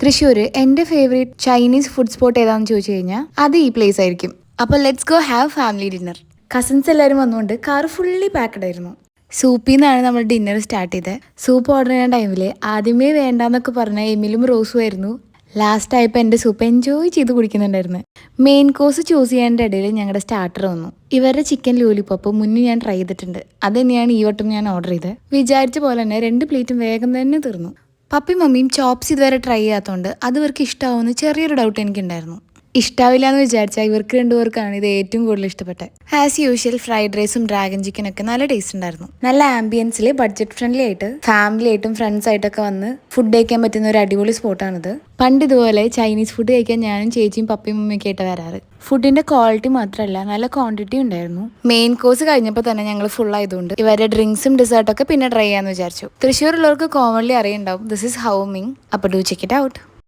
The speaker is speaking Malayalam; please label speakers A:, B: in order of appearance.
A: തൃശ്ശൂർ എന്റെ ഫേവറേറ്റ് ചൈനീസ് ഫുഡ് സ്പോട്ട് ഏതാണെന്ന് ചോദിച്ചു കഴിഞ്ഞാൽ അത് ഈ പ്ലേസ് ആയിരിക്കും. അപ്പോൾ let's go have family dinner cousins എല്ലാവരും വന്നുകൊണ്ട് കാർ ഫുള്ളി പാക്കഡ് ആയിരുന്നു. സൂപ്പിൽ നിന്നാണ് നമ്മൾ ഡിന്നർ സ്റ്റാർട്ട് ചെയ്തത് സൂപ്പ് ഓർഡർ ചെയ്യുന്ന ടൈമിൽ ആദ്യമേ വേണ്ടാന്നൊക്കെ പറഞ്ഞ എമിലും റോസും ആയിരുന്നു. ലാസ്റ്റ് ആയപ്പോൾ എന്റെ സൂപ്പ് എൻജോയ് ചെയ്ത് കുടിക്കുന്നുണ്ടായിരുന്നു. മെയിൻ കോഴ്സ് ചൂസ് ചെയ്യേണ്ട ഇടയിൽ ഞങ്ങളുടെ സ്റ്റാർട്ടർ വന്നു. ഇവരുടെ ചിക്കൻ ലോലിപ്പോപ്പ് മുന്നേ ഞാൻ ട്രൈ ചെയ്തിട്ടുണ്ട്. അത് തന്നെയാണ് ഈ വട്ടം ഞാൻ ഓർഡർ ചെയ്തത് വിചാരിച്ച പോലെ തന്നെ രണ്ട് പ്ലേറ്റും വേഗം തന്നെ തീർന്നു. പപ്പയും മമ്മിയും ചോപ്സ് ഇതുവരെ ട്രൈ ചെയ്യാത്തതുകൊണ്ട് അത് ഇവർക്ക് ഇഷ്ടമാവുമെന്ന് ചെറിയൊരു ഡൗട്ട് എനിക്കുണ്ടായിരുന്നു. ഇഷ്ടാവില്ല എന്ന് വിചാരിച്ചാൽ ഇവർക്ക് രണ്ടുപേർക്കാണ് ഇത് ഏറ്റവും കൂടുതൽ ഇഷ്ടപ്പെട്ടത് ആസ് യൂഷ്വൽ ഫ്രൈഡ് റൈസും ഡ്രാഗൺ ചിക്കനൊക്കെ നല്ല ടേസ്റ്റ് ഉണ്ടായിരുന്നു. നല്ല ആംബിയൻസിൽ ബഡ്ജറ്റ് ഫ്രണ്ട്ലി ആയിട്ട് ഫാമിലി ആയിട്ടും ഫ്രണ്ട്സ് ആയിട്ടൊക്കെ വന്ന് ഫുഡ് കഴിക്കാൻ പറ്റുന്ന ഒരു അടിപൊളി സ്പോട്ടാണിത് പണ്ട് ഇതുപോലെ ചൈനീസ് ഫുഡ് കഴിക്കാൻ ഞാനും ചേച്ചിയും പപ്പയും മമ്മിയൊക്കെ ആയിട്ട് വരാറ്. ഫുഡിന്റെ ക്വാളിറ്റി മാത്രമല്ല നല്ല ക്വാണ്ടിറ്റി ഉണ്ടായിരുന്നു. മെയിൻ കോഴ്സ് കഴിഞ്ഞപ്പോൾ തന്നെ ഞങ്ങൾ ഫുൾ ആയതുകൊണ്ട് ഇവരുടെ ഡ്രിങ്ക്സും ഡെസേർട്ടൊക്കെ പിന്നെ ട്രൈ ചെയ്യാന്ന് വിചാരിച്ചു. തൃശ്ശൂരുള്ളവർക്ക് കോമൺലി അറിയുണ്ടാവും ദിസ് ഇസ് ഹൗമിങ് അപ്പോൾ ഡു ചെക്ക് ഇറ്റ് ഔട്ട്